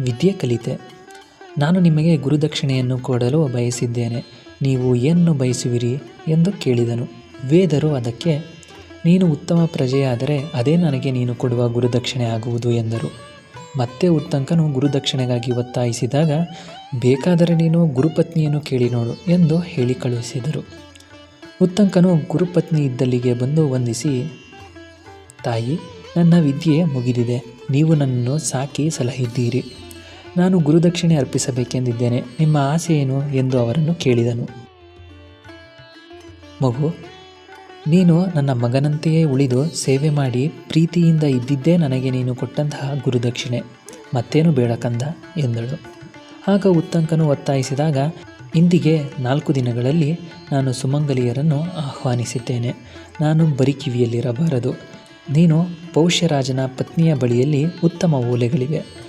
ವಿದ್ಯೆ ಕಲಿತೆ. ನಾನು ನಿಮಗೆ ಗುರುದಕ್ಷಿಣೆಯನ್ನು ಕೊಡಲು ಬಯಸಿದ್ದೇನೆ. ನೀವು ಏನನ್ನು ಬಯಸುವಿರಿ ಎಂದು ಕೇಳಿದನು. ವೇದರು ಅದಕ್ಕೆ, ನೀನು ಉತ್ತಮ ಪ್ರಜೆಯಾದರೆ ಅದೇ ನನಗೆ ನೀನು ಕೊಡುವ ಗುರುದಕ್ಷಿಣೆ ಆಗುವುದು ಎಂದರು. ಮತ್ತೆ ಉತ್ತಂಕನು ಗುರುದಕ್ಷಿಣೆಗಾಗಿ ಒತ್ತಾಯಿಸಿದಾಗ, ಬೇಕಾದರೆ ನೀನು ಗುರುಪತ್ನಿಯನ್ನು ಕೇಳಿ ನೋಡು ಎಂದು ಹೇಳಿ ಕಳುಹಿಸಿದರು. ಉತ್ತಂಕನು ಗುರುಪತ್ನಿ ಇದ್ದಲ್ಲಿಗೆ ಬಂದು ವಂದಿಸಿ, ತಾಯಿ, ನನ್ನ ವಿದ್ಯೆ ಮುಗಿದಿದೆ. ನೀವು ನನ್ನನ್ನು ಸಾಕಿ ಸಲಹಿದ್ದೀರಿ. ನಾನು ಗುರುದಕ್ಷಿಣೆ ಅರ್ಪಿಸಬೇಕೆಂದಿದ್ದೇನೆ. ನಿಮ್ಮ ಆಸೆ ಏನು ಎಂದು ಅವರನ್ನು ಕೇಳಿದನು. ಮಗು, ನೀನು ನನ್ನ ಮಗನಂತೆಯೇ ಉಳಿದು ಸೇವೆ ಮಾಡಿ ಪ್ರೀತಿಯಿಂದ ಇದ್ದಿದ್ದೇ ನನಗೆ ನೀನು ಕೊಟ್ಟಂತಹ ಗುರುದಕ್ಷಿಣೆ. ಮತ್ತೇನು ಬೇಡ ಕಂದ ಎಂದಳು. ಆಗ ಉತ್ತಂಕನು ಒತ್ತಾಯಿಸಿದಾಗ, ಇಂದಿಗೆ ನಾಲ್ಕು ದಿನಗಳಲ್ಲಿ ನಾನು ಸುಮಂಗಲಿಯರನ್ನು ಆಹ್ವಾನಿಸಿದ್ದೇನೆ. ನಾನು ಬರಿಕಿವಿಯಲ್ಲಿರಬಾರದು ನೀನು ಪೌಷ್ಯರಾಜನ ಪತ್ನಿಯ ಬಳಿಯಲ್ಲಿ ಉತ್ತಮ ಓಲೆಗಳಿವೆ.